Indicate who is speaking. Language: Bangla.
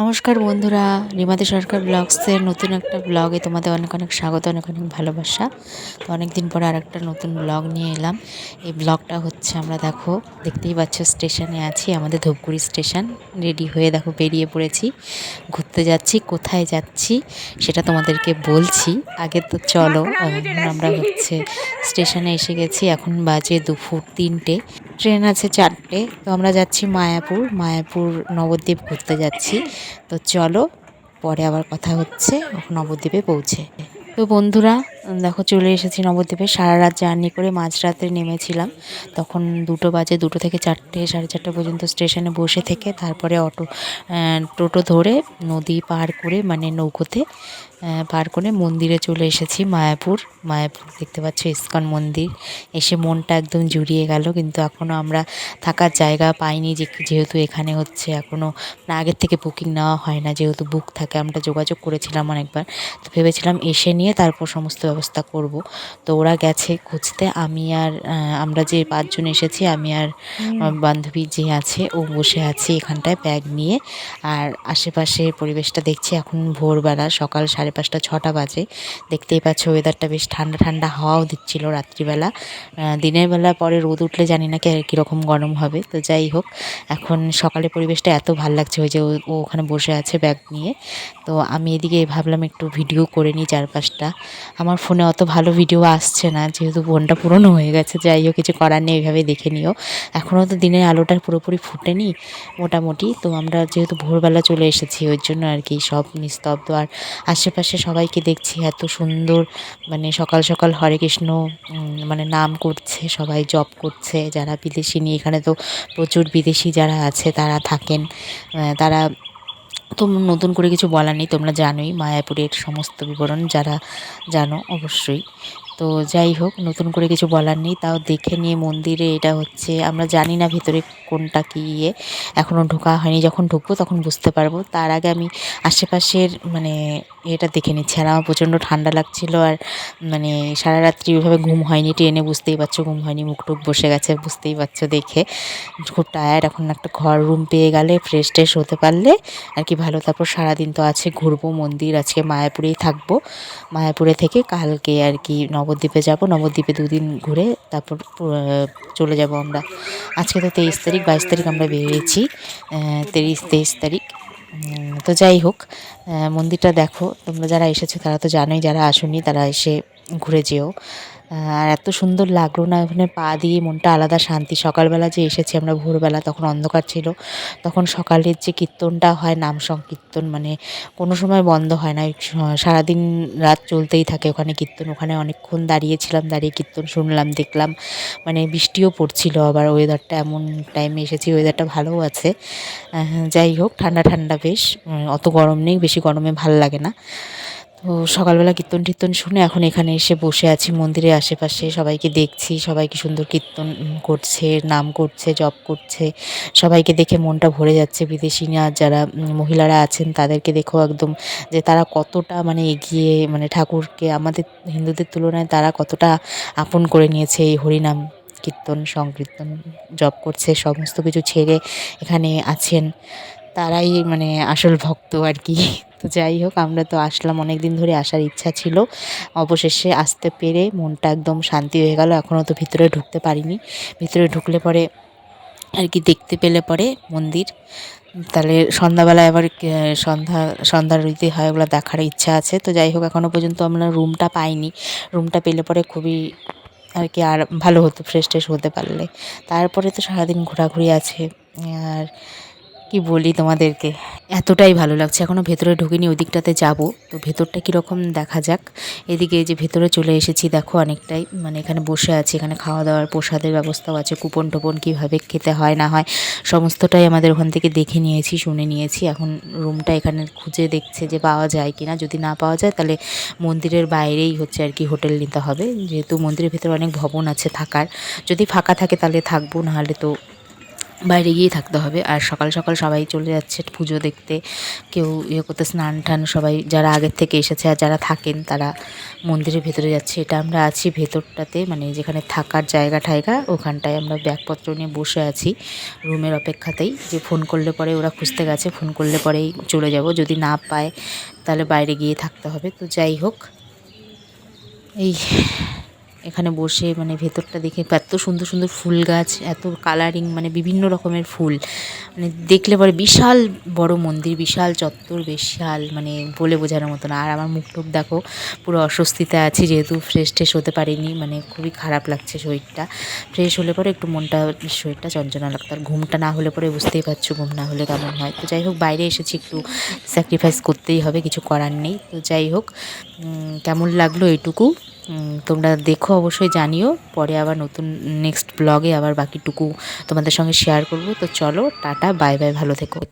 Speaker 1: নমস্কার বন্ধুরা রিমাদি সরকার ব্লগসের নতুন একটা ব্লগে তোমাদের অনেক অনেক স্বাগত অনেক অনেক ভালোবাসা। তো অনেক দিন পরে আর একটা নতুন ব্লগ নিয়ে এলাম। এই ব্লগটা হচ্ছে আমরা দেখো দেখতেই পাচ্ছ স্টেশনে আছি আমাদের ধূপগুড়ি স্টেশন। রেডি হয়ে দেখো বেরিয়ে পড়েছি ঘুরতে যাচ্ছি কোথায় যাচ্ছি সেটা তোমাদেরকে বলছি। আগে তো চলো আমরা হচ্ছে স্টেশনে এসে গেছি এখন বাজে দুপুর তিনটে। ট্রেন আছে চারটে, তো আমরা যাচ্ছি মায়াপুর মায়াপুর নবদ্বীপ ঘুরতে যাচ্ছি। তো চলো, পরে আবার কথা হচ্ছে, নবদ্বীপে পৌঁছে। তো বন্ধুরা দেখো চলে এসেছি নবদ্বীপে। সারা রাত জার্নি করে মাঝরাতে নেমেছিলাম। তখন দুটো বাজে, দুটো থেকে চারটে, সাড়ে চারটে পর্যন্ত স্টেশনে বসে থেকে তারপরে অটো টোটো ধরে নদী পার করে মানে নৌকোতে পার করে মন্দিরে চলে এসেছি, মায়াপুর। মায়াপুর দেখতে পাচ্ছ, ইস্কন মন্দির। এসে মনটা একদম জুড়িয়ে গেল, কিন্তু এখনও আমরা থাকার জায়গা পাইনি, যে যেহেতু এখানে হচ্ছে এখনও আগের থেকে বুকিং নেওয়া হয় না, যেহেতু বুক থাকে, আমরা যোগাযোগ করেছিলাম অনেকবার। তো ভেবেছিলাম এসে নিয়ে তারপর সমস্ত ব্যবস্থা করব। তো ওরা গেছে খুঁজতে। আমি আর আমরা যে পাঁচজন এসেছি আমি আর বান্ধবী যে আছে ও বসে আছি এখানটায় ব্যাগ নিয়ে। আর আশেপাশে পরিবেশটা দেখছি এখন ভোরবেলা সকাল সাড়ে পাঁচটা ছটা বাজে। দেখতেই পাচ্ছ ওয়েদারটা বেশ ঠান্ডা ঠান্ডা হাওয়াও দিচ্ছিল রাত্রিবেলা। দিনের বেলা পরে রোদ উঠলে জানি না কীরকম গরম হবে। তো যাই হোক এখন সকালে পরিবেশটা এত ভালো লাগছে ওই যে ও ওখানে বসে আছে ব্যাগ নিয়ে। তো আমি এদিকে ভাবলাম একটু ভিডিও করে নিই চারপাশটা। আমার ফোনে অত ভালো ভিডিও আসছে না, যেহেতু ফোনটা পুরনো হয়ে গেছে, যাই হোক কিছু করার নেই, এভাবে দেখে নিও। এখনও তো দিনের আলোটা পুরোপুরি ফুটেনি মোটামুটি, তো আমরা যেহেতু ভোরবেলা চলে এসেছি, ওই জন্য আর কি সব নিস্তব্ধ। আর আশেপাশে সবাইকে দেখছি, এত সুন্দর মানে সকাল সকাল হরে কৃষ্ণ মানে নাম করছে, সবাই জব করছে। যারা বিদেশি নিয়ে, এখানে তো প্রচুর বিদেশি যারা আছে, তারা থাকেন তারা তো নতুন করে কিছু বলার নেই তোমরা জানোই মায়াপুরের সমস্ত বিবরণ যারা জানো অবশ্যই। তো যাই হোক, নতুন করে কিছু বলার নেই। তাও দেখে নিয়ে মন্দিরে এটা হচ্ছে, আমরা জানি না ভিতরে কোনটা কী ইয়ে। এখনও ঢোকা হয়নি। যখন ঢুকবো তখন বুঝতে পারব। তার আগে আমি আশেপাশের মানে এটা দেখে নিচ্ছি। আর আমার প্রচণ্ড ঠান্ডা লাগছিল আর মানে সারা রাত্রি ওইভাবে ঘুম হয়নি। ট্রেনে বুঝতেই পারছ, ঘুম হয়নি। মুখ টুক বসে গেছে, বুঝতেই পারছ দেখে। খুব টায়ার্ড এখন একটা ঘর রুম পেয়ে গেলে ফ্রেশ ট্রেশ হতে পারলে আর কি ভালো। তারপর সারাদিন তো আছে, ঘুরবো মন্দির। আজকে মায়াপুরেই থাকব। মায়াপুরে থেকে কালকে আর কি নবদ্বীপে যাব, নবদ্বীপে দুদিন ঘুরে তারপর চলে যাব আমরা। আজকে তো তেইশ তারিখ, বাইশ তারিখ আমরা বেরিয়েছি তেইশ তেইশ তারিখ। তো যাই হোক মন্দিরটা দেখো। তোমরা যারা এসেছ তারা তো জানোই, যারা আসনি তারা এসে ঘুরে যেও। আর এত সুন্দর লাগল না, ওখানে পা দিয়ে মনটা আলাদা শান্তি। সকালবেলা যে এসেছি আমরা, ভোরবেলা তখন অন্ধকার ছিল। তখন সকালের যে কীর্তনটা হয়, নাম সংকীর্তন মানে কোনো সময় বন্ধ হয় না। সারাদিন রাত চলতেই থাকে ওখানে কীর্তন। ওখানে অনেকক্ষণ দাঁড়িয়েছিলাম, দাঁড়িয়ে কীর্তন শুনলাম, দেখলাম। মানে বৃষ্টিও পড়ছিল, আবার ওয়েদারটা এমন টাইমে এসেছি ওয়েদারটা ভালোও আছে। যাই হোক, ঠান্ডা ঠান্ডা বেশ। অত গরম নেই, বেশি গরমে ভালো লাগে না। তো সকালবেলা কীর্তন টীর্তন শুনে এখন এখানে এসে বসে আছি মন্দিরের আশেপাশে। সবাইকে দেখছি সবাইকে সুন্দর কীর্তন করছে, নাম করছে, জপ করছে। সবাইকে দেখে মনটা ভরে যাচ্ছে বিদেশিরা যারা মহিলারা আছেন তাদেরকে দেখো একদম যে তারা কতটা মানে এগিয়ে মানে ঠাকুরকে আমাদের হিন্দুদের তুলনায় তারা কতটা আপন করে নিয়েছে এই হরিনাম কীর্তন, সংকীর্তন, জপ করছে, সমস্ত কিছু ছেড়ে এখানে আছেন। তারাই মানে আসল ভক্ত আর কি। তো যাই হোক, আমরা তো আসলাম অনেক দিন ধরে আসার ইচ্ছা ছিল। অবশেষে আসতে পেরে মনটা একদম শান্তি হয়ে গেল। এখনও তো ভিতরে ঢুকতে পারিনি। ভিতরে ঢুকলে পরে আর কি দেখতে পেলে পরে মন্দির। তাহলে সন্ধ্যাবেলা এবার সন্ধ্যা, সন্ধ্যার রীতি হয় ওগুলো দেখার ইচ্ছা আছে। তো যাই হোক এখনও পর্যন্ত আমরা রুমটা পাইনি। রুমটা পেলে পরে খুবই আর কি আর ভালো হতো, ফ্রেশ ট্রেশ হতে পারলে। তারপরে তো সারাদিন ঘোরাঘুরি আছে। আর কি বলি তোমাদেরকে? এতটাই ভালো লাগছে। এখনও ভেতরে ঢুকিনি ওই দিকটাতে যাব। তো ভেতরটা কীরকম দেখা যাক। এদিকে যে ভেতরে চলে এসেছি, দেখো অনেকটাই মানে এখানে বসে আছি। এখানে খাওয়া দাওয়ার প্রসাদের ব্যবস্থাও আছে, কুপন টুপন কীভাবে খেতে হয়, না হয়, সমস্তটাই আমাদের ওখান থেকে দেখে নিয়েছি, শুনে নিয়েছি। এখন রুমটা এখানে খুঁজে দেখছে যে পাওয়া যায় কি না যদি না পাওয়া যায়, তাহলে মন্দিরের বাইরেই হচ্ছে আর কি হোটেল নিতে হবে। যেহেতু মন্দিরের ভেতরে অনেক ভবন আছে থাকার। যদি ফাঁকা থাকে তাহলে থাকব নাহলে তো বাইরে গিয়ে থাকতে হবে। আর সকাল সকাল সবাই চলে যাচ্ছে পুজো দেখতে। কেউ ইয়ে করতে স্নান টান সবাই যারা আগের থেকে এসেছে আর যারা থাকেন তারা মন্দিরের ভেতরে যাচ্ছে। এটা আমরা আছি ভেতরটাতে মানে যেখানে থাকার জায়গা ঠায়গা, ওখানটায় আমরা ব্যাগপত্র নিয়ে বসে আছি রুমের অপেক্ষাতেই। যে ফোন করলে পরে ওরা খুঁজতে গেছে, ফোন করলে পরেই চলে যাব। যদি না পায় তাহলে বাইরে গিয়ে থাকতে হবে। তো যাই হোক, এই এখানে বসে মানে ভেতরটা দেখে এত সুন্দর সুন্দর ফুল গাছ, এত কালারিং মানে বিভিন্ন রকমের ফুল। মানে দেখলে পরে বিশাল বড় মন্দির, বিশাল চত্বর, বিশাল মানে বলে বোঝানোর মতো না। আর আমার মুখ টুক দেখো, পুরো অস্বস্তিতে আছি, যেহেতু ফ্রেশ ট্রেশ হতে পারিনি মানে খুবই খারাপ লাগছে শরীরটা। ফ্রেশ হলে পরে একটু মনটা, শরীরটা চঞ্চনা লাগতো। আর ঘুমটা না হলে পরে বুঝতেই পারছ, ঘুম না হলে কেমন হয়। তো যাই হোক, বাইরে এসেছি একটু স্যাক্রিফাইস করতেই হবে, কিছু করার নেই। তো যাই হোক কেমন লাগল এটুকু তোমরা দেখো অবশ্যই জানিও। পরে আবার নতুন নেক্সট ব্লগে আবার বাকিটুকু তোমাদের সঙ্গে শেয়ার করব। তো চলো, টাটা বাই বাই ভালো থেকো।